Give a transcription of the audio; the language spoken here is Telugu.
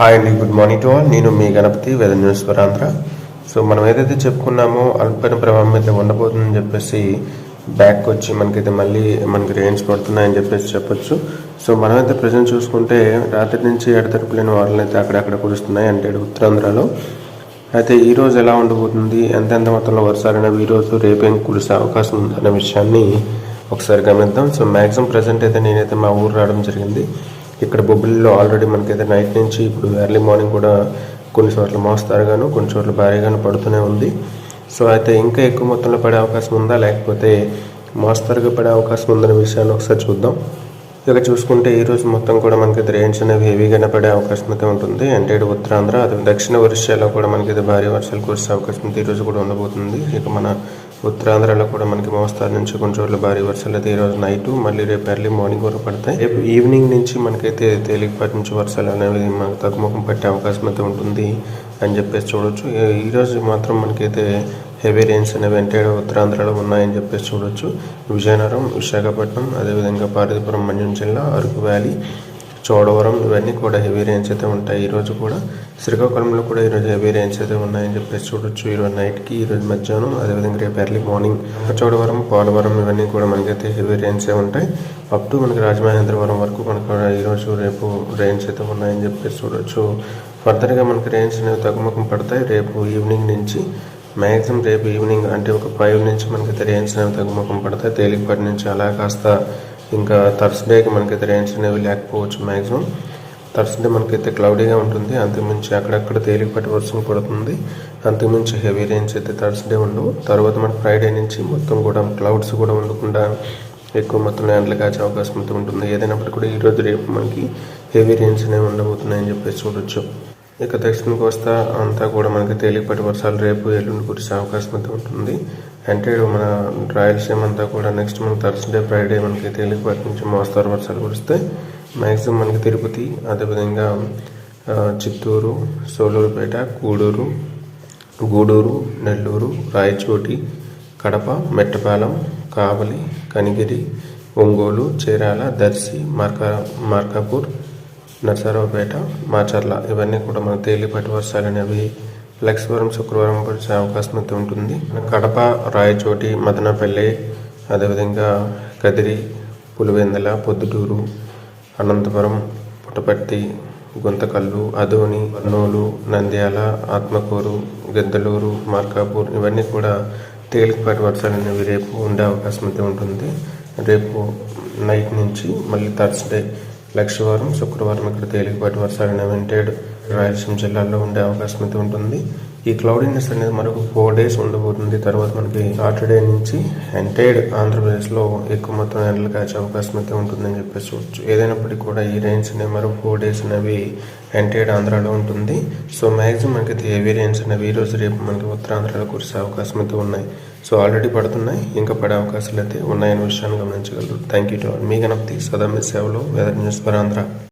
హాయ్ అండి గుడ్ మార్నింగ్ టు ఆల్ నేను మీ Ganapati weather news for so మనం ఏదైతే చెప్పుకున్నామో అల్పైన ప్రభావం అయితే ఉండబోతుందని చెప్పేసి బ్యాక్ వచ్చి మనకైతే మళ్ళీ మనకి రేంజ్ పడుతున్నాయని చెప్పేసి చెప్పొచ్చు. సో మనమైతే ప్రజెంట్ చూసుకుంటే రాత్రి నుంచి ఎడతెరపులేని వానలు అయితే అక్కడక్కడ కురుస్తున్నాయి అంటే ఉత్తరాంధ్రలో. అయితే ఈ రోజు ఎలా ఉండబోతుంది? ఎంతెంత మొత్తంలో వర్షాలు అనేవి ఈ రోజు రేపేం కురిసే అవకాశం ఉందనే విషయాన్ని ఒకసారి గమనిద్దాం. సో మ్యాక్సిమం ప్రజెంట్ అయితే నేనైతే మా ఊరు రావడం జరిగింది. ఇక్కడ బొబ్బిలిలో ఆల్రెడీ మనకైతే నైట్ నుంచి ఇప్పుడు ఎర్లీ మార్నింగ్ కూడా కొన్ని చోట్ల మోస్తారుగాను కొన్ని చోట్ల భారీగాను పడుతూనే ఉంది. సో అయితే ఇంకా ఎక్కువ మొత్తంలో పడే అవకాశం ఉందా? లేకపోతే మోస్తరుగా పడే అవకాశం ఉందనే విషయాన్ని ఒకసారి చూద్దాం. ఇక చూసుకుంటే ఈ రోజు మొత్తం కూడా మనకి రేంజ్ అనేవి హెవీగానే పడే అవకాశం అయితే ఉంటుంది. అంటే ఇటు ఉత్తరాంధ్ర అది దక్షిణ ఒరిస్సాలో కూడా మనకి భారీ వర్షాలు కురిసే అవకాశం అయితే ఈ రోజు కూడా ఉండబోతుంది. ఇక మన ఉత్తరాంధ్రలో కూడా మనకి మోస్తారు నుంచి కొన్ని చోట్ల భారీ వర్షాలు అయితే ఈ రోజు నైట్ మళ్ళీ రేపు ఎర్లీ మార్నింగ్ వరకు పడతాయి. రేపు ఈవినింగ్ నుంచి మనకైతే తేలికపాటి నుంచి వర్షాలు అనేవి మనకు తగ్గుముఖం పట్టే అవకాశం అయితే ఉంటుంది అని చెప్పేసి చూడొచ్చు. ఈరోజు మాత్రం మనకైతే హెవీ రెయిన్స్ అనేవి అంటే ఉత్తరాంధ్రలో ఉన్నాయని చెప్పేసి చూడొచ్చు. విజయనగరం విశాఖపట్నం అదేవిధంగా పార్వతీపురం మండ్యం జిల్లా అరకు వ్యాలీ చోడవరం ఇవన్నీ కూడా హెవీ రేంజ్ అయితే ఉంటాయి. ఈరోజు కూడా శ్రీకాకుళంలో కూడా ఈరోజు హెవీ రేంజ్ అయితే ఉన్నాయని చెప్పేసి చూడొచ్చు. ఈరోజు నైట్కి ఈరోజు మధ్యాహ్నం అదేవిధంగా రేపు ఎర్లీ మార్నింగ్ చోడవరం పోలవరం ఇవన్నీ కూడా మనకైతే హెవీ రేంజ్ ఉంటాయి. అప్ టు మనకి రాజమహేంద్రవరం వరకు మనకు ఈరోజు రేపు రేంజ్ అయితే ఉన్నాయని చెప్పేసి చూడొచ్చు. ఫర్దర్గా మనకి రేంజ్ అనేవి తగ్గుముఖం పడతాయి. రేపు ఈవినింగ్ నుంచి మ్యాక్సిమం రేపు ఈవినింగ్ అంటే ఒక ఫైవ్ నుంచి మనకైతే రేంజ్ అనేవి తగ్గుముఖం పడతాయి. తేలికపాటి నుంచి అలా కాస్త ఇంకా థర్స్డేకి మనకైతే రేంజ్ అనేవి లేకపోవచ్చు మ్యాక్సిమం థర్స్డే మనకైతే క్లౌడీగా ఉంటుంది. అంతకుమించి అక్కడక్కడ తేలికపాటి వర్షం పడుతుంది. అంతకుమించి హెవీ రేంజ్ అయితే థర్స్డే ఉండవు. తర్వాత మనకి ఫ్రైడే నుంచి మొత్తం కూడా క్లౌడ్స్ కూడా ఉండకుండా ఎక్కువ మొత్తంలో ఎండలు కాచే అవకాశం అయితే ఉంటుంది. ఏదైనప్పటికీ కూడా ఈరోజు రేపు మనకి హెవీ రేంజ్ అనేవి ఉండబోతున్నాయని చెప్పేసి చూడొచ్చు. ఇక దక్షిణ కోస్తా అంతా కూడా మనకి తేలికపాటి వర్షాలు రేపు ఎల్లుండి కురిసే అవకాశం అయితే ఉంటుంది. అంటే మన రాయలసీమ అంతా కూడా నెక్స్ట్ మన థర్స్డే ఫ్రైడే మనకి తేలికపాటి నుంచి మోస్తారు వర్షాలు కురిస్తే మ్యాక్సిమం మనకి తిరుపతి అదేవిధంగా చిత్తూరు సోలూరుపేట కూడూరు గూడూరు నెల్లూరు రాయచోటి కడప మెట్టపాలెం కావలి కనిగిరి ఒంగోలు చీరాల దర్శి మార్కా మార్కాపూర్ నరసరావుపేట మాచర్ల ఇవన్నీ కూడా మన తేలిపాటి వర్షాలు అనేవి శుక్రవారం వచ్చే అవకాశం అయితే ఉంటుంది. కడప రాయచోటి మదనపల్లి అదేవిధంగా కదిరి పులివెందల పొద్దుటూరు అనంతపురం పుట్టపర్తి గుంతకల్లు అదోని కర్నూలు నంద్యాల ఆత్మకూరు గద్దలూరు మార్కాపూర్ ఇవన్నీ కూడా తేలికపాటి వర్షాలు అనేవి రేపు ఉండే అవకాశం అయితే ఉంటుంది. రేపు నైట్ నుంచి మళ్ళీ థర్స్డే లక్షవారం శుక్రవారం ఇక్కడ తేలికపాటి వర్షాలు అనేవి ఉంటాడు రాయలసీమ జిల్లాల్లో ఉండే అవకాశం అయితే ఉంటుంది. ఈ క్లౌడీనెస్ అనేది మనకు ఫోర్ డేస్ ఉండబోతుంది. తర్వాత మనకి సాటర్డే నుంచి ఎంటైడ్ ఆంధ్రప్రదేశ్లో ఎక్కువ మొత్తం ఎండలు కాచే అవకాశం అయితే ఉంటుందని చెప్పేసి చూడొచ్చు. ఏదైనప్పటికీ కూడా ఈ రేంజ్ అనేవి మరో ఫోర్ డేస్ అనేవి ఎంటైర్డ్ ఆంధ్రాలో ఉంటుంది. సో మ్యాక్సిమం మనకి హెవీ రేంజ్ అనేవి ఈ రోజు రేపు మనకి ఉత్తరాంధ్రలో కురిసే అవకాశం అయితే ఉన్నాయి. సో ఆల్రెడీ పడుతున్నాయి. ఇంకా పడే అవకాశాలు అయితే ఉన్నాయనే విషయాన్ని గమనించగలరు థ్యాంక్ యూ టు ఆల్ మీ గణపతి సదా మీ సేవలో వెదర్ న్యూస్ పర్ ఆంధ్ర